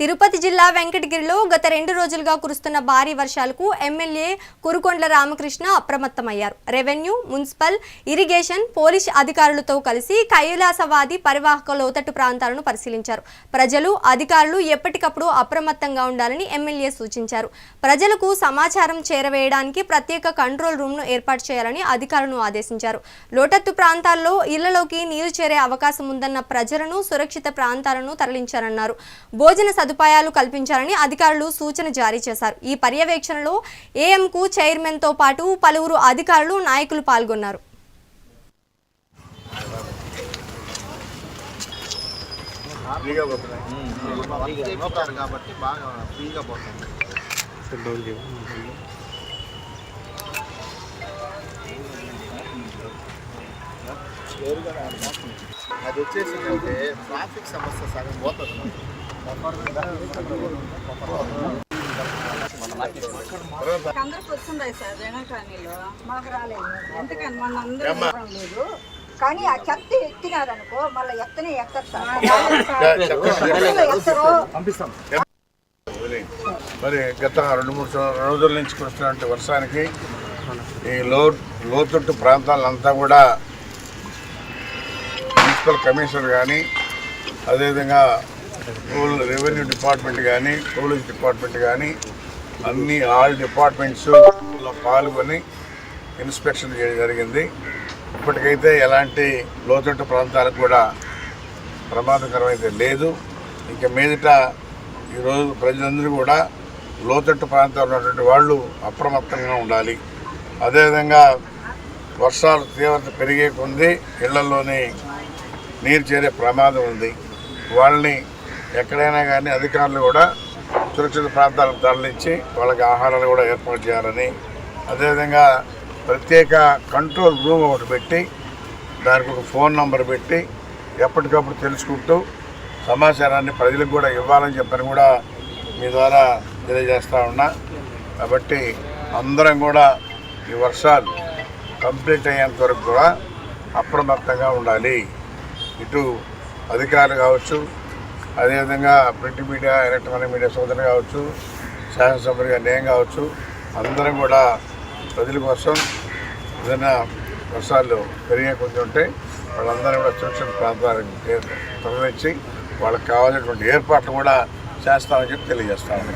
తిరుపతి జిల్లా వెంకటగిరిలో గత రెండు రోజులుగా కురుస్తున్న భారీ వర్షాలకు ఎమ్మెల్యే కురుకొండ్ల రామకృష్ణ అప్రమత్తమయ్యారు. రెవెన్యూ మున్సిపల్ ఇరిగేషన్ పోలీస్ అధికారులతో కలిసి కైలాసవాది పరివాహక లోతట్టు ప్రాంతాలను పరిశీలించారు. ప్రజలు అధికారులు ఎప్పటికప్పుడు అప్రమత్తంగా ఉండాలని ఎమ్మెల్యే సూచించారు. ప్రజలకు సమాచారం చేరవేయడానికి ప్రత్యేక కంట్రోల్ రూమ్ను ఏర్పాటు చేయాలని అధికారులను ఆదేశించారు. లోతట్టు ప్రాంతాల్లో ఇళ్ళలోకి నీరు చేరే అవకాశం ఉందన్న ప్రజలను సురక్షిత ప్రాంతాలను తరలించారన్నారు. భోజన సదుపాయాలు కల్పించాలని అధికారులు సూచన జారీ చేశారు. ఈ పర్యవేక్షణలో ఏఎంకు చైర్మన్తో పాటు పలువురు అధికారులు నాయకులు పాల్గొన్నారు. కాబట్టి బాగా ఫ్రీగా పోతుంది అది వచ్చేసి ఏంటంటే ట్రాఫిక్ సమస్య సగం పోతుంది అందరికి వస్తున్నాయి సార్ జగన్ కాలనీలో మాకు రాలేదు. ఎందుకని? మన అందరూ రావడం లేదు. కానీ ఆ చెత్త ఎత్తినారనుకో మళ్ళీ ఎత్తనే ఎత్తరు సార్. మరి గత రెండు మూడు రోజుల నుంచి కురుస్తున్నటువంటి వర్షానికి ఈ లో లోతట్టు ప్రాంతాలంతా కూడా మున్సిపల్ కమిషనర్ కానీ అదేవిధంగా పోల్- రెవెన్యూ డిపార్ట్మెంట్ కానీ పోలీస్ డిపార్ట్మెంట్ కానీ అన్ని ఆల్ డిపార్ట్మెంట్స్లో పాల్గొని ఇన్స్పెక్షన్ చేయడం జరిగింది. ఇప్పటికైతే ఎలాంటి లోతట్టు ప్రాంతాలకు కూడా ప్రమాదకరం అయితే లేదు. ఇక మీదట ఈరోజు ప్రజలందరూ కూడా లోతట్టు ప్రాంతాల్లో ఉన్నటువంటి వాళ్ళు అప్రమత్తంగా ఉండాలి. అదేవిధంగా వర్షాలు తీవ్రత పెరిగే కొంది ఇళ్ళలోని నీరు చేరే ప్రమాదం ఉంది. వాళ్ళని ఎక్కడైనా కానీ అధికారులు కూడా సురక్షిత ప్రాంతాలకు తరలించి వాళ్ళకి ఆహారాలు కూడా ఏర్పాటు చేయాలని అదేవిధంగా ప్రత్యేక కంట్రోల్ రూమ్ ఒకటి పెట్టి దానికి ఒక ఫోన్ నంబర్ పెట్టి ఎప్పటికప్పుడు తెలుసుకుంటూ సమాచారాన్ని ప్రజలకు కూడా ఇవ్వాలని చెప్పని కూడా మీ ద్వారా తెలియజేస్తూ ఉన్నా. కాబట్టి అందరం కూడా ఈ వర్షాలు కంప్లీట్ అయ్యేంత వరకు కూడా అప్రమత్తంగా ఉండాలి. ఇటు అధికారులు కావచ్చు అదేవిధంగా ప్రింట్ మీడియా ఎలక్ట్రానిక్ మీడియా సోదరులు కావచ్చు శాసనసభ్యులుగా నేను కావచ్చు అందరం కూడా ప్రజల కోసం ఏదైనా వర్షాలు పెరిగే కొంచెం ఉంటే వాళ్ళందరూ కూడా సురక్షిత ప్రాంతాలకు తరలించి వాళ్ళకి కావాల్సినటువంటి ఏర్పాట్లు కూడా చేస్తామని చెప్పి తెలియజేస్తామని